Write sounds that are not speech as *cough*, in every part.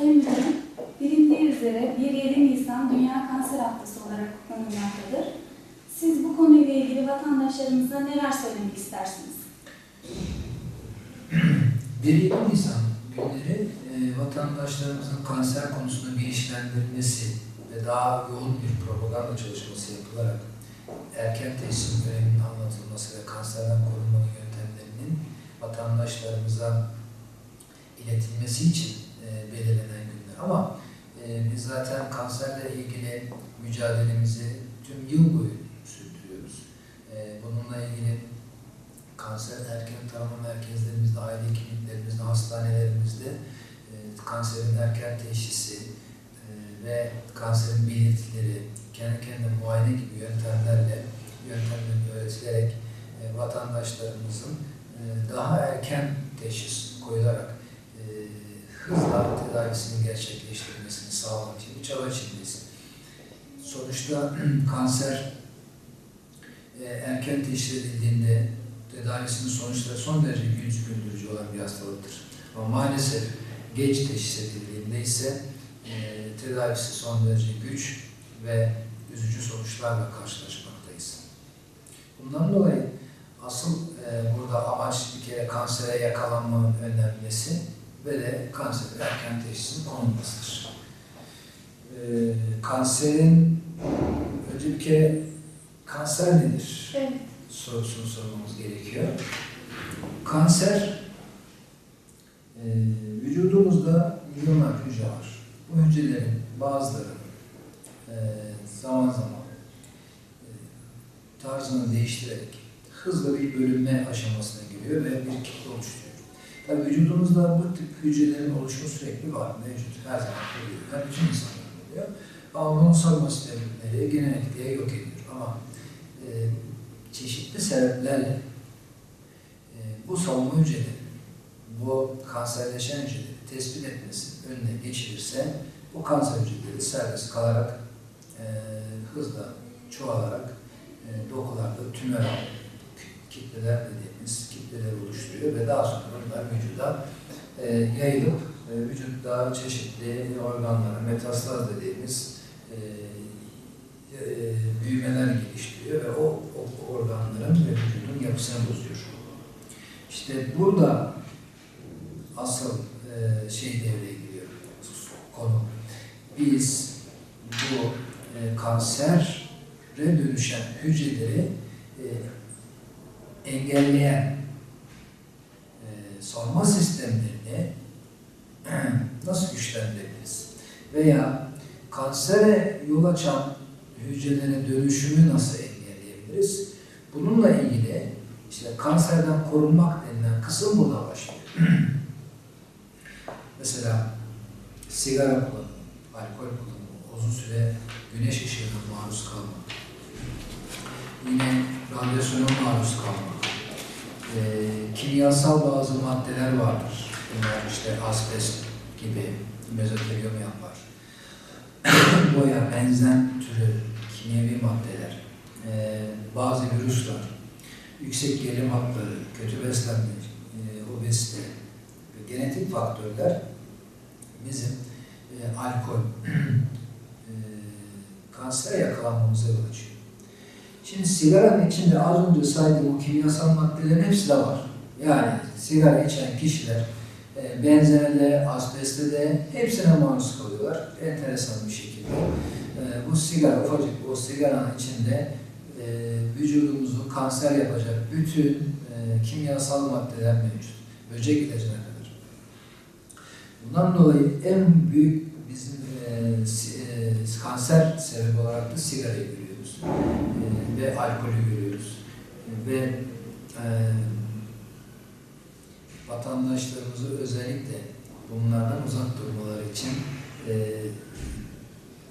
Sayın bilindiği üzere 1-7 Nisan Dünya Kanser Haftası olarak kutlanılmaktadır. Siz bu konuyla ilgili vatandaşlarımıza neler söylemek istersiniz? *clears throat* 1 Nisan günleri e, vatandaşlarımızın kanser konusunda bilinçlendirilmesi ve daha yoğun bir propaganda çalışması yapılarak erken teşhisin öneminin anlatılması ve kanserden korunmanın yöntemlerinin vatandaşlarımıza iletilmesi için e, belirlenen günler. Ama e, biz zaten kanserle ilgili mücadelemizi tüm yıl boyu sürdürüyoruz. E, bununla ilgili kanser erken tanıma merkezlerimizde, aile kliniklerimizde, hastanelerimizde kanserin erken teşhisi ve kanserin belirtileri kendi kendine muayene gibi yöntemlerle yöntemlerini öğretilerek vatandaşlarımızın daha erken teşhis koyularak hızla tedavisini gerçekleştirmesini sağlamak için bir çaba içindeyiz. Sonuçta *clears throat* kanser e, erken teşhis edildiğinde tedavisinin sonuçları son derece güldürücü olan bir hastalıktır. Ama maalesef geç teşhis edildiğinde ise e, tedavisi son derece güç ve üzücü sonuçlarla karşılaşmaktayız. Bundan dolayı asıl e, burada amaç bir kere kansere yakalanmanın önlenmesi ve de kanserin erken teşhisin konulmasıdır. E, kanserin önce bir kere kanser nedir? Evet. sorusunu sormamız gerekiyor. Kanser, e, vücudumuzda milyonlar hücre var. Bu hücrelerin bazıları e, zaman zaman e, tarzını değiştirerek hızlı bir bölünme aşamasına giriyor ve bir kitle oluşturuyor. Tabii vücudumuzda bu tip hücrelerin oluşumu sürekli var, mevcut, her zaman oluyor. Her bütün insanlarda oluyor. Ama bunun savunma sistemleri genellikle yok ediyor. Ama e, çeşitli sebeplerle e, bu savunma hücreleri, bu kanserleşen hücreleri tespit etmesi önüne geçilirse bu kanser hücreleri serbest kalarak e, hızla çoğalarak e, dokularda tümör kitleler dediğimiz kitleler oluşturuyor ve daha sonra bunlar vücuda e, yayılıp e, vücutta çeşitli organlara metastaz dediğimiz e, e, büyümeler geliştiriyor ve o, o organların ve vücudun yapısını bozuyor. İşte burada asıl e, şey devreye giriyor konu. Biz bu e, kansere dönüşen hücreleri e, engelleyen savunma sistemlerini *clears throat* nasıl güçlendirebiliriz? Veya kansere yol açan hücrelere dönüşümü nasıl engelleyebiliriz? Bununla ilgili işte kanserden korunmak denilen kısım burada başlıyor. *clears throat* Mesela sigara kullanımı, alkol kullanımı, uzun süre güneş ışığına maruz kalma, yine radyasyona maruz kalma, Ee, kimyasal bazı maddeler vardır. Bunlar işte asbest gibi mezoteliom yapar. *coughs* boya, benzen türü kimyevi maddeler, e, bazı virüsler, yüksek gerilim hakları, kötü beslenme, e, obezite ve genetik faktörler bizim e, alkol, *coughs* e, kansere yakalanmamıza yol açıyor. Şimdi sigaranın içinde az önce saydığım o kimyasal maddelerin hepsi de var. Yani sigara içen kişiler e, benzene de, de hepsine maruz kalıyorlar. Enteresan bir şekilde. E, bu sigara, ufacık o sigaranın içinde e, vücudumuzu kanser yapacak bütün e, kimyasal maddeler mevcut. Böcek ilacına kadar. Bundan dolayı en büyük bizim e, e, kanser sebebi olarak da sigarayı görüyoruz. E, ve alkolü görüyoruz. ve e, vatandaşlarımızı özellikle bunlardan uzak durmaları için e,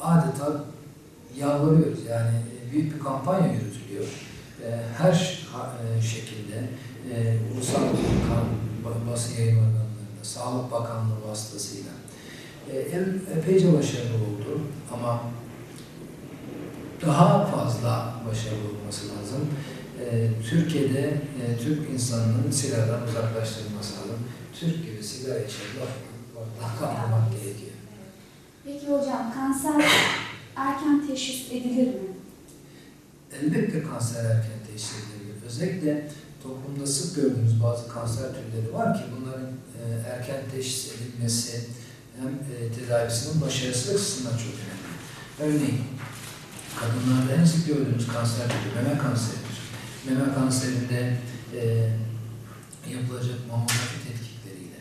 adeta yalvarıyoruz. Yani e, büyük bir kampanya yürütülüyor. E, her e, şekilde e, ulusal basın yayın organlarında, Sağlık Bakanlığı vasıtasıyla e, epeyce başarılı oldu ama daha fazla başarılı olması lazım. E, Türkiye'de e, Türk insanının sigaradan uzaklaştırılması lazım. Türk gibi sigara içen laf- ortadan kaldırmak gerekiyor. Peki hocam kanser erken teşhis edilir mi? Elbette kanser erken teşhis edilebilir. Özellikle toplumda sık gördüğümüz bazı kanser türleri var ki bunların e, erken teşhis edilmesi hem e, tedavisinin başarısı açısından çok önemli. Örneğin kadınlarda en sık gördüğümüz kanser türü meme kanseridir. Meme kanserinde e, yapılacak mamografi tetkikleriyle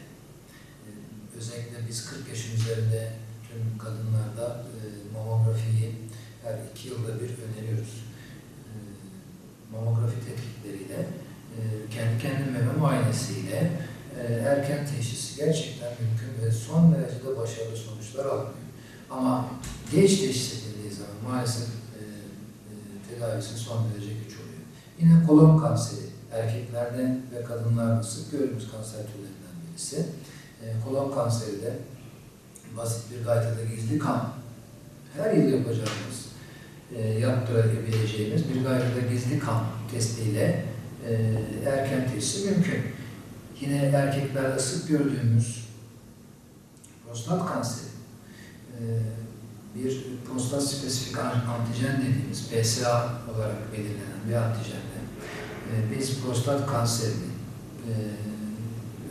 e, özellikle biz 40 yaşın üzerinde tüm kadınlarda e, mamografiyi her iki yılda bir öneriyoruz. E, mamografi tetkikleriyle e, kendi kendine meme muayenesiyle e, erken teşhis gerçekten mümkün ve son derecede başarılı sonuçlar alınıyor. Ama geç teşhis edildiği zaman maalesef tedavisi son derece güç oluyor. Yine kolon kanseri erkeklerde ve kadınlarda sık gördüğümüz kanser türlerinden birisi. E, kolon kanseri de basit bir gaytada gizli kan. Her yıl yapacağımız, e, yaptırabileceğimiz bir gaytada gizli kan testiyle e, erken teşhisi mümkün. Yine erkeklerde sık gördüğümüz prostat kanseri, e, bir prostat spesifik antijen dediğimiz PSA olarak belirlenen bir antijenle e, biz prostat kanserini e,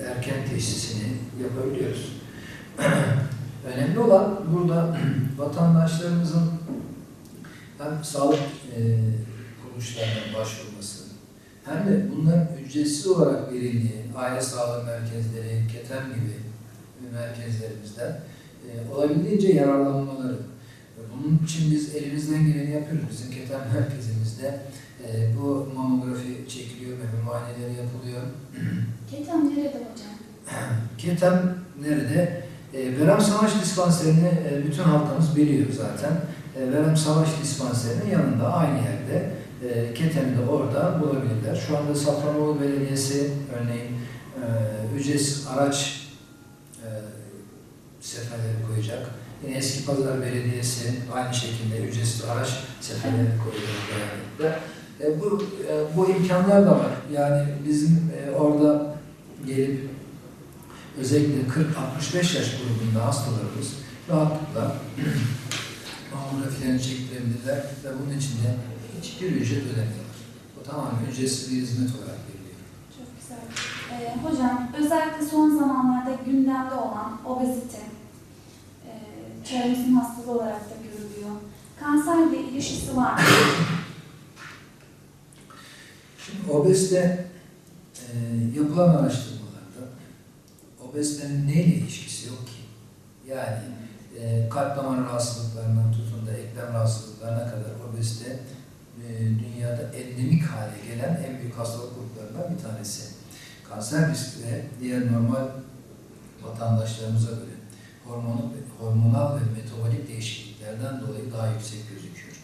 erken teşhisini yapabiliyoruz. *clears throat* Önemli olan burada *clears throat* vatandaşlarımızın hem sağlık e, kuruluşlarına başvurması hem de bunların ücretsiz olarak verildiği aile sağlığı merkezleri, KETEM gibi merkezlerimizden e, olabildiğince yararlanmaları. Bunun için biz elimizden geleni yapıyoruz. Bizim KETEM merkezimizde e, bu mamografi çekiliyor, meme muayeneleri yapılıyor. *clears throat* Ketam nerede hocam? KETEM nerede? E, Verem Savaş Dispanserini e, bütün halkımız biliyor zaten. E, Verem Savaş Dispanserinin yanında aynı yerde e, KETEM'i de orada bulabilirler. Şu anda Safranbolu Belediyesi örneğin e, ücretsiz araç e, seferleri koyacak. Yine Eski Pazar Belediyesi aynı şekilde ücretsiz araç seferleri koyacak genellikle. E, bu, e, bu imkanlar da var. Yani bizim e, orada gelip özellikle 40-65 yaş grubunda hastalarımız rahatlıkla *clears throat* mamografilerini çektirebilirler ve bunun için de hiçbir ücret ödemiyorlar. Bu tamamen ücretsiz bir hizmet olarak veriliyor. Çok güzel. Ee, hocam özellikle son zamanlarda gündemde olan obezite, çağımızın hastalığı olarak da görülüyor. Kanserle ilişkisi var mı? Şimdi obezite e, yapılan araştırmalarda obezitenin neyle ilişkisi yok ki? Yani e, kalp damar rahatsızlıklarından tutun da eklem rahatsızlıklarına kadar obezite e, dünyada endemik hale gelen en büyük hastalık gruplarından bir tanesi. Kanser riski de diğer normal vatandaşlarımıza göre hormonal, hormonal ve metabolik değişikliklerden dolayı daha yüksek gözüküyor.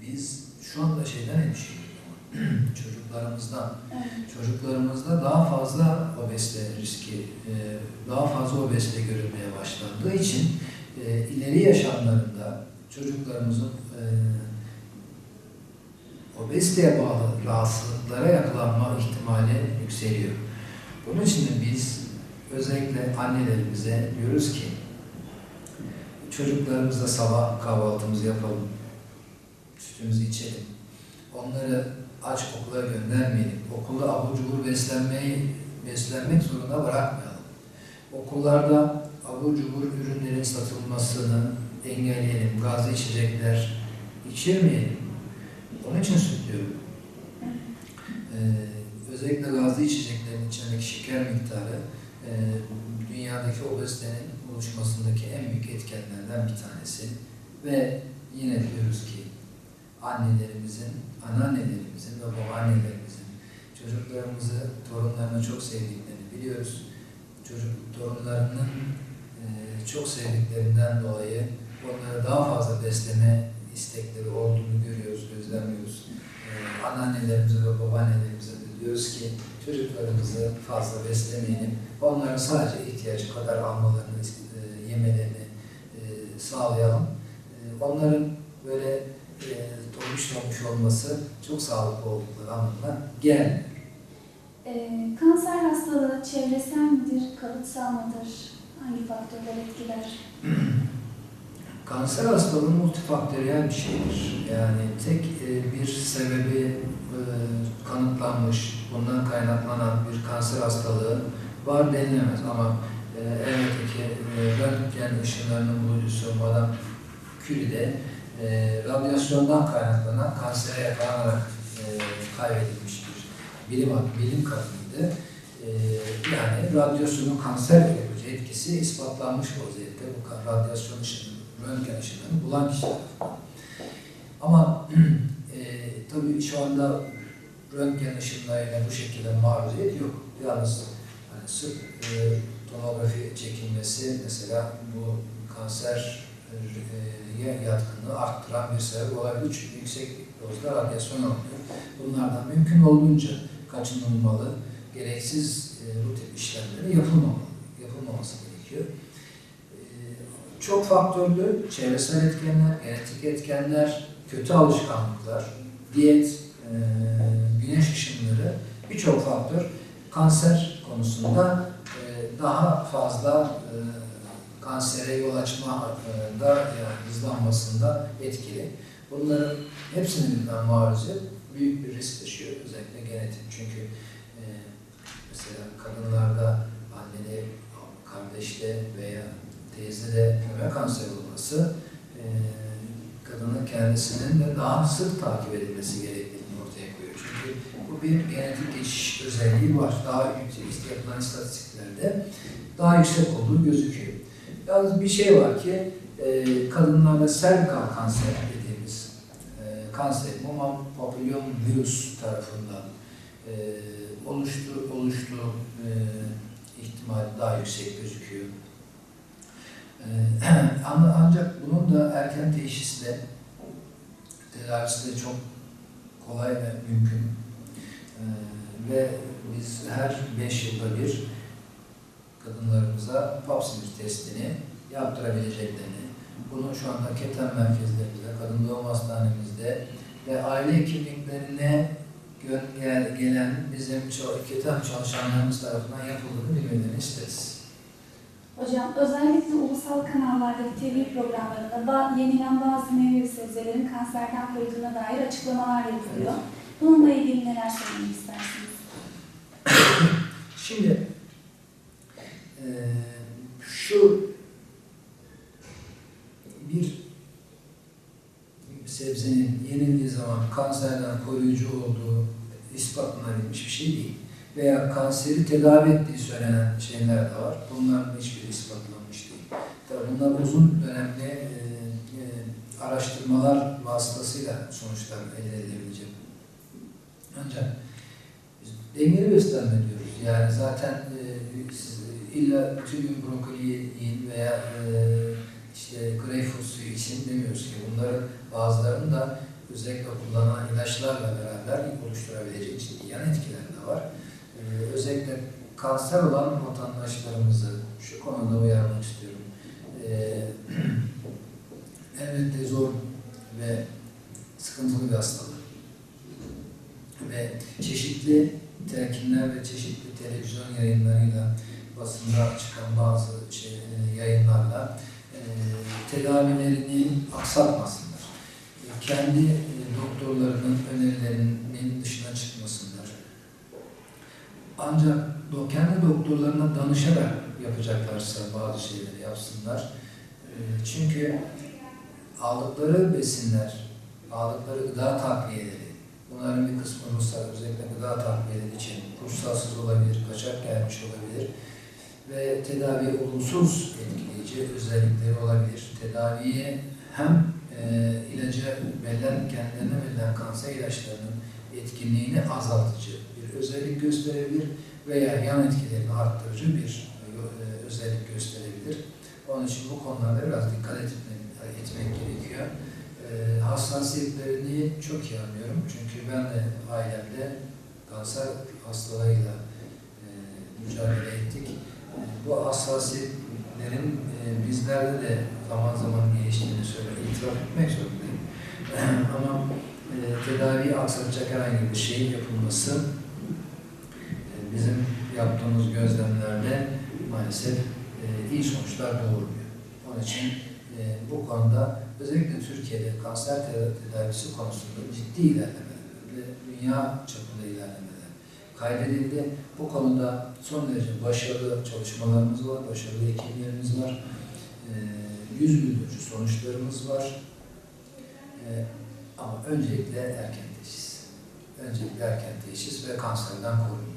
Biz şu anda şeyden endişeliyiz *clears throat* çocuklarımızdan Evet. çocuklarımızda daha fazla obezite riski, e, daha fazla obezite görülmeye başlandığı için e, ileri yaşamlarında çocuklarımızın e, obeziteye bağlı rahatsızlıklara yakalanma ihtimali yükseliyor. Bunun için de biz özellikle annelerimize diyoruz ki çocuklarımızla sabah kahvaltımızı yapalım, sütümüzü içelim, onları aç okula göndermeyelim. Okulda abur cubur beslenmeyi, beslenmek zorunda bırakmayalım. Okullarda abur cubur ürünlerin satılmasını engelleyelim. Gazlı içecekler içirmeyelim. Onun için söylüyorum. Ee, özellikle gazlı içeceklerin içindeki şeker miktarı e, dünyadaki obezitenin oluşmasındaki en büyük etkenlerden bir tanesi. Ve yine diyoruz ki annelerimizin, anneannelerimizin ve babaannelerimizin çocuklarımızı, torunlarını çok sevdiklerini biliyoruz. Çocuk torunlarının e, çok sevdiklerinden dolayı onlara daha fazla besleme istekleri olduğunu görüyoruz, gözlemliyoruz. E, anneannelerimize ve babaannelerimize de diyoruz ki çocuklarımızı fazla beslemeyelim. Onların sadece ihtiyacı kadar almalarını, e, yemelerini e, sağlayalım. E, onların böyle e, dolmuş dolmuş olması çok sağlıklı oldukları anlamına gelmiyor. Kanser hastalığı çevresel midir, kalıtsal mıdır? Hangi faktörler etkiler? *clears throat* Kanser hastalığı multifaktöriyel bir şeydir. Yani tek e, bir sebebi e, kanıtlanmış, bundan kaynaklanan bir kanser hastalığı var denilemez ama e, elbette ki e, röntgen ışınlarının bulucusu Madame Curie de e, radyasyondan kaynaklanan kansere yakalanarak e, kaybedilmiş bir bilim, bilim kadınıydı. E, yani radyasyonun kanser yapıcı etkisi ispatlanmış vaziyette. Bu radyasyon ışını, röntgen ışınlarını bulan kişi. Ama *clears throat* e, tabii şu anda röntgen ışınlarıyla bu şekilde maruziyet yok. Yalnız sırf e, tomografi çekilmesi mesela bu kanser e, yatkınlığı arttıran bir sebep olabilir. Çünkü yüksek dozda radyasyon alınıyor. Bunlardan mümkün olduğunca kaçınılmalı, gereksiz e, bu tip işlemleri yapılmamalı, yapılmaması gerekiyor. E, çok faktörlü çevresel etkenler, genetik etkenler, kötü alışkanlıklar, diyet, e, güneş ışınları birçok faktör kanser konusunda e, daha fazla e, kansere yol açma e, da yani hızlanmasında etkili. Bunların hepsinin birden maruziyet büyük bir risk taşıyor. Özellikle genetik. Çünkü mesela kadınlarda annede, kardeşte veya teyzede meme kanseri olması kadının kendisinin de daha sık takip edilmesi. Çünkü bu bir genetik geçiş özelliği var. Daha yüksek yapılan istatistiklerde daha yüksek olduğu gözüküyor. Yalnız bir şey var ki e, kadınlarda servikal kanser dediğimiz e, kanser mama papillon virüs tarafından e, oluştu oluştu e, ihtimali daha yüksek gözüküyor. E, *clears throat* an- ancak bunun da erken teşhisle tedavisi de çok kolay ve mümkün. E, ve biz her 5 yılda bir kadınlarımıza pap smear testini yaptırabileceklerini, bunu şu anda keten merkezlerimizde, kadın doğum hastanemizde ve aile hekimliklerine gelen bizim keten çalışanlarımız tarafından yapıldığını bilmelerini isteriz. Hocam özellikle ulusal kanallardaki TV programlarında yenilen bazı meyve ve sebzelerin kanserden koruduğuna dair açıklamalar yapılıyor. Bununla ilgili neler söylemek istersiniz? *coughs* Şimdi eee, şu bir sebzenin yenildiği zaman kanserden koruyucu olduğu ispatlanabilmiş bir şey değil. Veya kanseri tedavi ettiği söylenen şeyler de var. Bunların hiçbiri ispatlanmış değil. Tabii bunlar uzun dönemli eee, eee, araştırmalar vasıtasıyla sonuçlar elde edilebilecek. Ancak biz dengeli beslenme diyoruz. Yani zaten e, illa bütün gün brokoli yiyin veya e, işte greyfurt suyu için demiyoruz ki bunların bazılarının da özellikle kullanılan ilaçlarla beraber oluşturabileceği ciddi yan etkiler de var. E, özellikle kanser olan vatandaşlarımızı şu konuda uyarmak istiyorum. E, *clears throat* elbette zor ve sıkıntılı bir hastalık ve çeşitli telkinler ve çeşitli televizyon yayınlarıyla basında çıkan bazı şey, e, yayınlarla e, tedavilerini aksatmasınlar. E, kendi e, doktorlarının önerilerinin dışına çıkmasınlar. Ancak do, kendi doktorlarına danışarak yapacaklarsa bazı şeyleri yapsınlar. E, çünkü aldıkları besinler, aldıkları gıda takviyeleri, Bunların bir kısmı ruhsal, özellikle gıda takviyeleri için ruhsalsız olabilir, kaçak gelmiş olabilir ve tedavi olumsuz etkileyici özellikleri olabilir. Tedaviye hem e, ilaca verilen, kendilerine verilen kanser ilaçlarının etkinliğini azaltıcı bir özellik gösterebilir veya yan etkilerini arttırıcı bir e, özellik gösterebilir. Onun için bu konularda biraz dikkat etmek, etmek gerekiyor. E, hassasiyetlerini çok iyi anlıyorum. Çünkü ben de ailemde kanser hastalığıyla e, mücadele ettik. E, bu hassasiyetlerin e, bizlerde de zaman zaman geliştiğini söylüyorum. İtiraf etmek zorundayım. *clears throat* Ama e, tedaviyi aksatacak herhangi bir şeyin yapılması e, bizim yaptığımız gözlemlerde maalesef e, iyi sonuçlar doğurmuyor. Onun için e, bu konuda özellikle Türkiye'de kanser te- tedavisi konusunda ciddi ilerlemeler ve dünya çapında ilerlemeler kaydedildi. Bu konuda son derece başarılı çalışmalarımız var, başarılı ekiplerimiz var. E, yüz güldürücü sonuçlarımız var. E, ama öncelikle erken teşhis. Öncelikle erken teşhis ve kanserden korunma.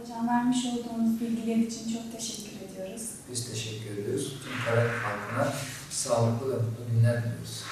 Hocam vermiş olduğunuz bilgiler için çok teşekkür ediyoruz. Biz teşekkür ediyoruz. Tüm Karak halkına sağlıklı ve mutlu günler diliyoruz.